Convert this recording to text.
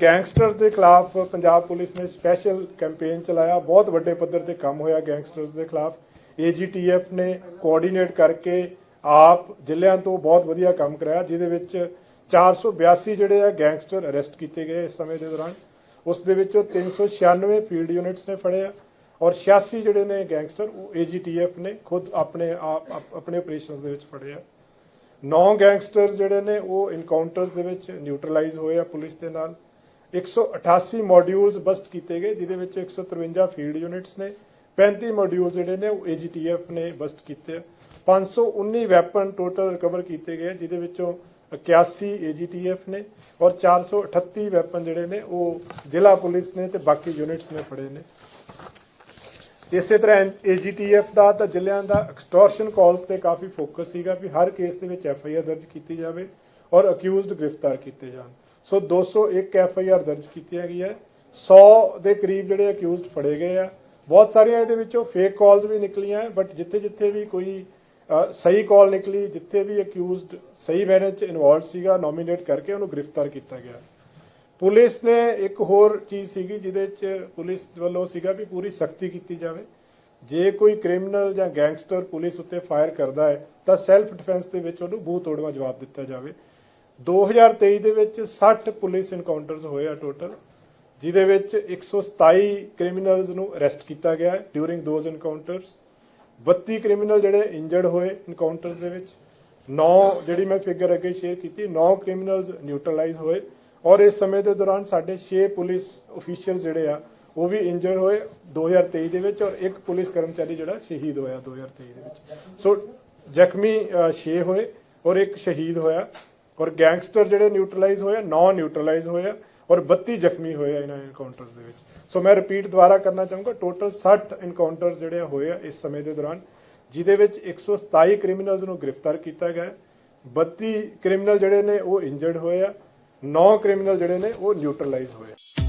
Gangster ਦੇ ਖਿਲਾਫ Punjab police ਨੇ ਸਪੈਸ਼ਲ ਕੈਂਪੇਨ ਚਲਾਇਆ। ਬਹੁਤ ਵੱਡੇ ਪੱਧਰ ਤੇ ਕੰਮ ਹੋਇਆ ਗੈਂਗਸਟਰਸ ਦੇ ਖਿਲਾਫ। ਏਜੀਟੀਐਫ ਨੇ ਕੋਆਰਡੀਨੇਟ ਕਰਕੇ ਆਪ ਜ਼ਿਲ੍ਹਿਆਂ ਤੋਂ ਬਹੁਤ ਵਧੀਆ ਕੰਮ ਕਰਾਇਆ, ਜਿਹਦੇ ਵਿੱਚ 482 ਜਿਹੜੇ ਆ ਗੈਂਗਸਟਰ ਅਰੈਸਟ ਕੀਤੇ ਗਏ ਇਸ ਸਮੇਂ ਦੇ ਦੌਰਾਨ। ਉਸ ਦੇ ਵਿੱਚੋਂ 396 ਫੀਲਡ ਯੂਨਿਟਸ ਨੇ ਫੜਿਆ ਔਰ 86 ਜਿਹੜੇ ਨੇ ਗੈਂਗਸਟਰ ਉਹ ਏਜੀਟੀਐਫ ਨੇ ਖੁਦ ਆਪਣੇ ਆਪਣੇ ਆਪਰੇਸ਼ਨਸ ਦੇ ਵਿੱਚ ਫੜਿਆ ਨੌ ਗੈਂਗਸਟਰ ਜਿਹੜੇ ਨੇ, ਉਹ ਇਨਕਾਊਂਟਰਸ ਦੇ ਵਿੱਚ ਨਿਊਟਰਲਾਈਜ਼ ਹੋਏ ਆ ਪੁਲਿਸ ਦੇ ਨਾਲ। 188 ਮੋਡਿਊਲਸ ਬਸਟ ਕੀਤੇ ਗਏ, ਜਿਹਦੇ ਵਿੱਚ 153 ਫੀਲਡ ਯੂਨਿਟਸ ਨੇ 35 ਮੋਡਿਊਲ ਜਿਹੜੇ ਨੇ ਉਹ ਏਜੀਟੀਐਫ ਨੇ ਬਸਟ ਕੀਤੇ ਆ। 519 ਵੈਪਨ ਟੋਟਲ ਰਿਕਵਰ ਕੀਤੇ ਗਏ ਜਿਹਦੇ ਵਿੱਚੋਂ 81 ਏਜੀਟੀਐਫ ਨੇ ਔਰ 438 ਵੈਪਨ ਜਿਹੜੇ ਨੇ ਉਹ ਜ਼ਿਲ੍ਹਾ ਪੁਲਿਸ ਨੇ ਤੇ ਬਾਕੀ ਯੂਨਿਟਸ ਨੇ ਫੜੇ ਨੇ। ਇਸੇ ਤਰ੍ਹਾਂ ਏਜੀਟੀਐਫ ਦਾ ਤਾਂ ਜ਼ਿਲ੍ਹਿਆਂ ਦਾ ਐਕਸਟੋਰਸ਼ਨ ਕਾਲਸ ਤੇ ਕਾਫੀ ਫੋਕਸ ਸੀਗਾ ਵੀ ਹਰ ਕੇਸ ਦੇ ਵਿੱਚ ਐਫਆਈਆਰ ਦਰਜ ਕੀਤੀ ਜਾਵੇ ਔਰ ਅਕਿਊਜ਼ਡ ਗ੍ਰਿਫਤਾਰ ਕੀਤੇ ਜਾਣ। ਸੋ 201 ਆਰ ਦਰਜ ਕੀਤੀਆਂ ਗਈਆਂ 100 ਦੇ ਕਰੀਬ ਜਿਹੜੇ ਅਕਿਊਜ਼ਡ ਫੜੇ ਗਏ ਆ। ਬਹੁਤ ਸਾਰੀਆਂ ਇਹਦੇ ਵਿੱਚੋਂ ਫੇਕ ਕਾਲਸ ਵੀ ਨਿਕਲੀਆਂ ਬਟ ਜਿੱਥੇ ਜਿੱਥੇ ਵੀ ਕੋਈ ਸਹੀ ਕਾਲ ਨਿਕਲੀ, ਜਿੱਥੇ ਵੀ ਅਕਿਊਜ਼ਡ ਸਹੀ ਮੈਨੇ ਚ ਇਨਵੋਲਡ ਸੀਗਾ ਨੋਮੀਨੇਟ ਕਰਕੇ ਉਹਨੂੰ ਗ੍ਰਿਫਤਾਰ ਕੀਤਾ ਗਿਆ। ਪੁਲਿਸ ਨੇ ਇੱਕ ਹੋਰ ਚੀਜ਼ ਸੀਗੀ, ਜਿਹਦੇ ਚ ਪੁਲਿਸ ਵੱਲੋਂ ਸੀਗਾ ਵੀ ਪੂਰੀ ਸਖਤੀ ਕੀਤੀ ਜਾਵੇ। ਜੇ ਕੋਈ ਕ੍ਰਿਮੀਨਲ ਜਾਂ ਗੈਂਗਸਟਰ ਪੁਲਿਸ ਉੱਤੇ ਫਾਇਰ ਕਰਦਾ ਹੈ, ਤਾਂ ਸੈਲਫ ਡਿਫੈਂਸ ਦੇ ਵਿੱਚ ਉਹਨੂੰ ਬੂਹ ਤੋੜਵਾ ਜਵਾਬ ਦਿੱਤਾ ਜਾਵੇ। 2023 ਦੇ ਵਿੱਚ 60 ਪੁਲਿਸ ਇਨਕਾਊਂਟਰਸ ਹੋਏ ਆ ਟੋਟਲ ਜਿਹਦੇ ਵਿੱਚ 127 ਕ੍ਰਿਮੀਨਲਸ ਨੂੰ ਅਰੈਸਟ ਕੀਤਾ ਗਿਆ ਹੈ ਡਿਊਰਿੰਗ ਦੋਜ਼ ਇਨਕਾਊਂਟਰਸ 32 ਕ੍ਰਿਮੀਨਲ ਜਿਹੜੇ ਇੰਜਰਡ ਹੋਏ ਇਨਕਾਊਂਟਰਸ ਦੇ ਵਿੱਚ 9 ਜਿਹੜੀ ਮੈਂ ਫਿਗਰ ਅੱਗੇ ਸ਼ੇਅਰ ਕੀਤੀ 9 ਕ੍ਰਿਮੀਨਲਸ ਨਿਊਟਰਲਾਈਜ਼ ਹੋਏ, ਔਰ ਇਸ ਸਮੇਂ ਦੇ ਦੌਰਾਨ ਸਾਡੇ 6 ਪੁਲਿਸ ਅਫੀਸ਼ੀਅਲ ਜਿਹੜੇ ਆ, ਉਹ ਵੀ ਇੰਜਰਡ ਹੋਏ 2023 ਦੇ ਵਿੱਚ, ਔਰ ਇੱਕ ਪੁਲਿਸ ਕਰਮਚਾਰੀ ਜਿਹੜਾ ਸ਼ਹੀਦ ਹੋਇਆ 2023 ਦੇ ਵਿੱਚ। ਸੋ ਜ਼ਖਮੀ 6 ਹੋਏ ਔਰ ਇੱਕ ਸ਼ਹੀਦ ਹੋਇਆ। ਔਰ ਗੈਂਗਸਟਰ ਜਿਹੜੇ ਨਿਊਟਰਲਾਈਜ਼ ਹੋਏ ਨੌ ਨਿਊਟਰਲਾਈਜ਼ ਹੋਏ ਆ ਔਰ 32 ਜ਼ਖਮੀ ਹੋਏ ਆ ਇਹਨਾਂ ਇਨਕਾਊਂਟਰਸ ਦੇ ਵਿੱਚ ਸੋ ਮੈਂ ਰਿਪੀਟ ਦੁਬਾਰਾ ਕਰਨਾ ਚਾਹੂੰਗਾ ਟੋਟਲ 60 ਇਨਕਾਊਂਟਰਸ ਜਿਹੜੇ ਹੋਏ ਆ ਇਸ ਸਮੇਂ ਦੇ ਦੌਰਾਨ, ਜਿਹਦੇ ਵਿੱਚ 127 ਕ੍ਰਿਮੀਨਲਸ ਨੂੰ ਗ੍ਰਿਫਤਾਰ ਕੀਤਾ ਗਿਆ ਹੈ। 32 ਕ੍ਰਿਮੀਨਲ ਜਿਹੜੇ ਨੇ ਉਹ ਇੰਜਰਡ ਹੋਏ ਆ 9 ਕ੍ਰਿਮੀਨਲ ਜਿਹੜੇ ਨੇ ਉਹ ਨਿਊਟਰਲਾਈਜ਼ ਹੋਏ ਆ